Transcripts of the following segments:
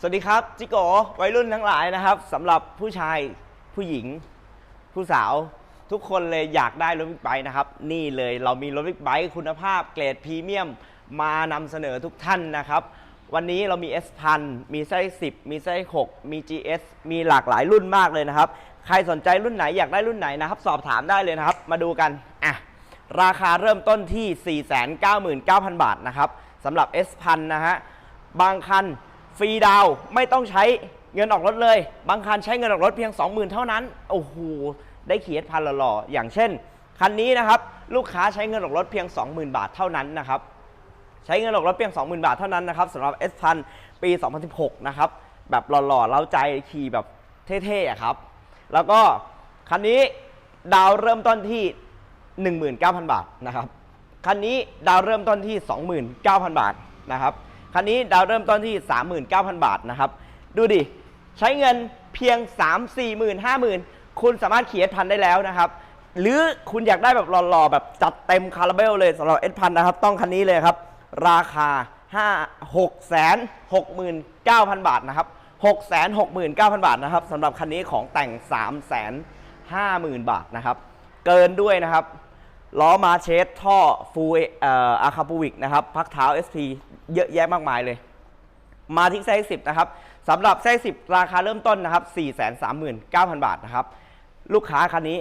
สวัสดีครับ จิโกวัยรุ่นทั้งหลายนะครับสำหรับผู้ชายผู้หญิง ผู้สาว ทุกคนเลยอยากได้รถบิ๊กไบค์นะครับ นี่เลยเรามีรถบิ๊กไบค์คุณภาพเกรดพรีเมียม มานำเสนอทุกท่านนะครับ วันนี้เรามี S พันมีไส้10 มีไส้6มี GS มีหลากหลายรุ่นมากเลยนะครับ ใครสนใจรุ่นไหนอยากได้รุ่นไหนนะครับ สอบถามได้เลยนะครับ มาดูกันอะราคาเริ่มต้นที่ 499,000 บาทนะครับสำหรับ S พันนะฮะบางคัน ฟรีดาวไม่ต้องใช้เงินออกรถเลย บางคันใช้เงินออกรถเพียง 20,000 เท่านั้น โอ้โห ได้ขี่เอสพันหล่อๆอย่างเช่น คันนี้นะครับ ลูกค้าใช้เงินออกรถเพียง 20,000 บาทเท่านั้นนะครับ ใช้เงินออกรถเพียง 20,000 บาทเท่านั้นนะครับสำหรับ S พันปี 2016 นะครับ แบบหล่อๆเล้าใจขี่แบบเท่ๆครับ แล้วก็คันนี้ดาวเริ่มต้นที่ 19,000 บาทนะครับ คันนี้ดาวเริ่มต้นที่ 29,000 บาทนะครับ คันนี้ดาวเริ่มต้นที่ 39,000 บาทนะครับ ดูดิ ใช้เงินเพียง 3 4 0 0 0 0 50,000 คุณสามารถขี่เอสพันได้แล้วนะครับ หรือคุณอยากได้แบบหล่อๆ แบบจัดเต็มคาราเบลเลยสำหรับเอสพันนะครับ ต้องคันนี้เลยครับ ราคา 5 6 6 9 0 0 0 บาทนะครับ 6 6 9 0 0 0 บาทนะครับสำหรับคันนี้ของแต่ง 3 5 0 0 0 0 บาทนะครับ เกินด้วยนะครับ ล้อมาเชสท่อฟูเอ่ออาคาปูวิกนะครับพักเท้า SP เยอะแยะมากมายเลย มาที่ไซส์10 นะครับสำหรับไซส์10 ราคาเริ่มต้นนะครับ 439,000 บาทนะครับ ลูกค้าคันนี้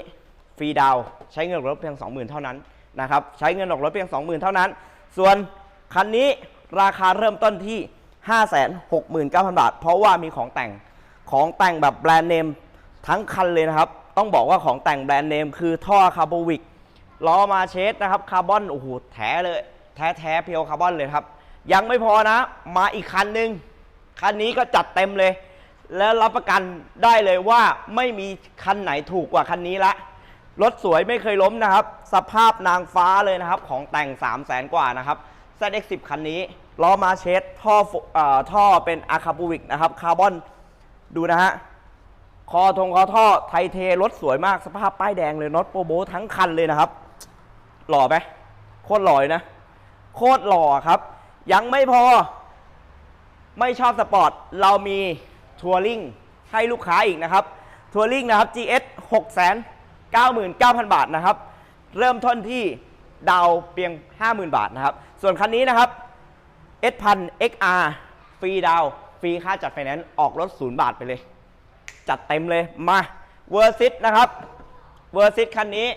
ฟรีดาวใช้เงินออกรถเพียง 20,000 เท่านั้นนะครับใช้เงินออกรถเพียง 20,000 เท่านั้น ส่วนคันนี้ราคาเริ่มต้นที่ 569,000 บาท เพราะว่ามีของแต่งของแต่งแบบแบรนด์เนมทั้งคันเลยนะครับ ต้องบอกว่าของแต่งแบรนด์เนมคือท่อคาร์บอวิก ล้อมาเชสนะครับคาร์บอนโอ้โหแท้เลย แท้แท้เพียวคาร์บอนเลยครับ ยังไม่พอนะ มาอีกคันหนึ่งคันนี้ก็จัดเต็มเลย แล้วรับประกันได้เลยว่าไม่มีคันไหนถูกกว่าคันนี้ละรถสวยไม่เคยล้มนะครับ สภาพนางฟ้าเลยนะครับ ของแต่ง 3 0 0แสนกว่านะครับ ZX10 คันนี้ล้อมาเชสท่อท่อเป็นอาคาบูวิกนะครับคาร์บอนดูนะฮะคอทงคอท่อไทเทรถสวยมากสภาพป้ายแดงเลยน็อตโปรโบทั้งคันเลยนะครับ หล่อไหมโคตรหล่อเลยนะ โคตรหล่อครับ ยังไม่พอ ไม่ชอบสปอร์ต เรามีทัวริงให้ลูกค้าอีกนะครับ ทัวริงนะครับ GS 6 9 9 0 0 0 บาทนะครับ เริ่มต้นที่ดาวเพียง 50,000 บาทนะครับ ส่วนคันนี้นะครับ S พัน XR ฟรีดาวฟรีค่าจัดไฟแนนซ์ออกรถศูนย์บาทไปเลย จัดเต็มเลยมาเวอร์ซิตนะครับเวอร์ซิตคันนี้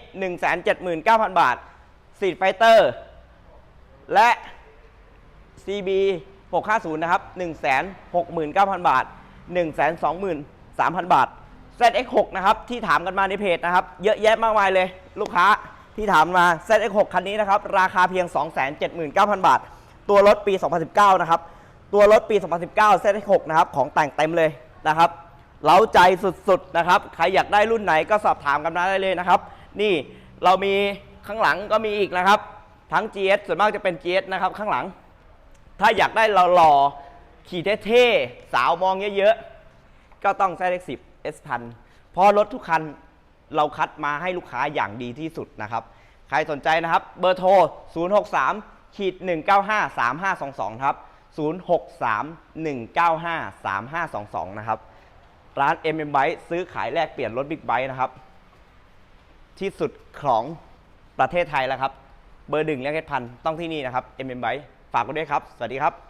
179,000 บาท ซีดไฟเตอร์ และ CB 650 นะครับ 169,000 บาท 123,000 บาท ZX6 นะครับ ที่ถามกันมาในเพจนะครับ เยอะแยะมากมายเลย ลูกค้าที่ถามมา ZX6 คันนี้นะครับ ราคาเพียง 279,000 บาท ตัวรถปี 2019 นะครับ ตัวรถปี 2019 ZX6 นะครับ ของแต่งเต็มเลยนะครับเล้าใจสุดๆนะครับ ใครอยากได้รุ่นไหนก็สอบถามกันมาได้เลยนะครับ นี่เรามี ข้างหลังก็มีอีกนะครับ ทั้ง GS ส่วนมากจะเป็น GS นะครับข้างหลัง ถ้าอยากได้หล่อๆขี่เท่ๆสาวมองเยอะๆ ก็ต้อง ZX10 S พันเพราะรถทุกคันเราคัดมาให้ลูกค้าอย่างดีที่สุดนะครับ ใครสนใจนะครับ เบอร์โทร 063ขีด195 3522 ครับ 063 195 3522 นะครับ ร้าน MM Bike ซื้อขายแลกเปลี่ยนรถบิ๊กไบค์นะครับ ที่สุดของ ประเทศไทยแล้วครับ เบอร์หนึ่งเรียกเพชรพันธุ์ต้องที่นี่นะครับ MM b y ฝากกันด้วยครับ สวัสดีครับ